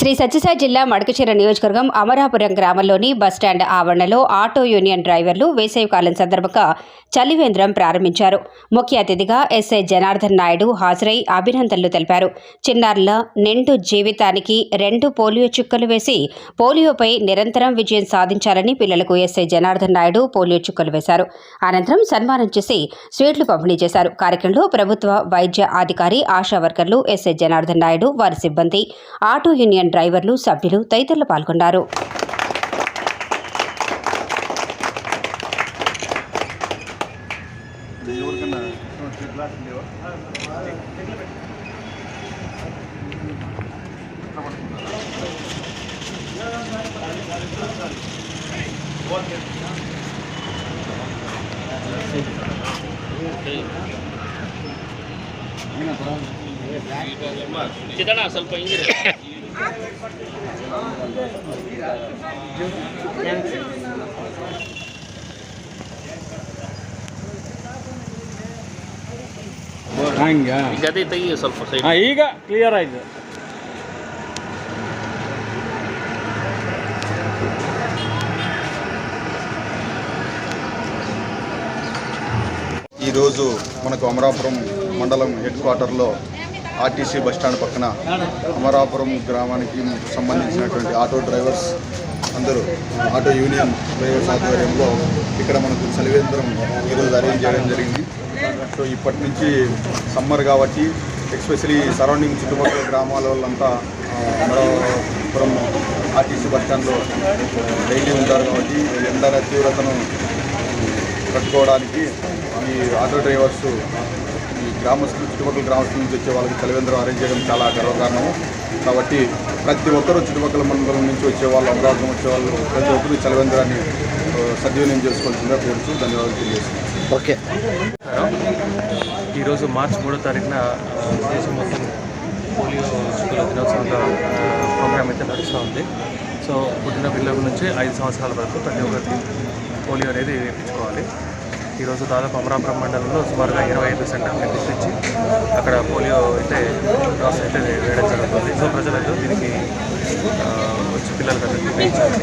శ్రీ సత్యసాయి జిల్లా మడకచీర నియోజకవర్గం అమరాపురం గ్రామంలోని బస్టాండ్ ఆవరణలో ఆటో యూనియన్ డ్రైవర్లు వేసవికాలం సందర్భంగా చలివేంద్రం ప్రారంభించారు. ముఖ్య అతిథిగా ఎస్ఐ జనార్దన్ నాయుడు హాజరై అభినందనలు తెలిపారు. చిన్నారుల నిండు జీవితానికి రెండు పోలియో చుక్కలు వేసి పోలియోపై నిరంతరం విజయం సాధించాలని పిల్లలకు ఎస్ఐ జనార్దన్ నాయుడు పోలియో చుక్కలు వేశారు. అనంతరం సన్మానం చేసి స్వీట్లు పంపిణీ చేశారు. కార్యక్రమంలో ప్రభుత్వ వైద్య అధికారి ఆశా వర్కర్లు ఎస్ఐ జనార్దన్ నాయుడు వారి సిబ్బంది ఆటో యూనియన్ డ్రైవర్లు సభ్యులు తదితరులు పాల్గొన్నారు ఎవరికన్నా గ్లాస్ లేవా ಚಿದಣ ಸ್ವಲ್ಪ ಹಿಂದಿರಿ ಹಂಗ ಜೊತೆ ತೆಗಿ ಸ್ವಲ್ಪ ಸೈಡ್ ಈಗ ಕ್ಲಿಯರ್ ಆಯ್ತು ఈరోజు మనకు అమరాపురం మండలం హెడ్ క్వార్టర్లో ఆర్టీసీ బస్టాండ్ పక్కన అమరాపురం గ్రామానికి సంబంధించినటువంటి ఆటో డ్రైవర్స్ అందరూ ఆటో యూనియన్ డ్రైవర్స్ ఆధ్వర్యంలో ఇక్కడ మనకు చలివేంద్రం ఈరోజు అరేంజ్ చేయడం జరిగింది. సో ఇప్పటి నుంచి సమ్మర్ కాబట్టి ఎక్స్పెషలీ సరౌండింగ్ చుట్టుపక్కల గ్రామాల వాళ్ళంతా అమరాపురం ఆర్టీసీ బస్టాండ్లో డైలీ ఉంటారు కాబట్టి ఎండ తీవ్రతను కట్టుకోవడానికి ఈ ఆటో డ్రైవర్స్ గ్రామస్తులు చుట్టుపక్కల గ్రామస్తుల నుంచి వచ్చే వాళ్ళకి చలివేంద్రం అరేంజ్ చేయడం చాలా గర్వకారణము కాబట్టి ప్రతి ఒక్కరూ చుట్టుపక్కల మండలం నుంచి వచ్చే వాళ్ళు అమరావతి వచ్చే వాళ్ళు ప్రతి ఒక్కరు ఈ చలివేంద్రాన్ని సద్వినియోగం చేసుకోవాల్సిందిగా కోరుతూ ధన్యవాదాలు తెలియజేస్తున్నాను. ఓకే. ఈరోజు మార్చి మూడో తారీఖున దేశం మొత్తం పోలియో చుక్కల దినోత్సవంగా ఆ, ప్రోగ్రామ్ అయితే నడుస్తూ ఉంది. సో పుట్టిన పిల్లల నుంచి ఐదు సంవత్సరాల వరకు ప్రతి ఒక్కరికి పోలియో అనేది వేయించుకోవాలి. ఈరోజు దాదాపు అమరాపురం మండలంలో సుమారుగా ఇరవై ఐదు సెంటర్లు గుర్తించి అక్కడ పోలియో అయితే డ్రాప్స్ అయితే వేయడం జరుగుతుంది. సో ప్రజలందరూ దీనికి ఆ, వచ్చి పిల్లలకి అందరికీ వేయించాలి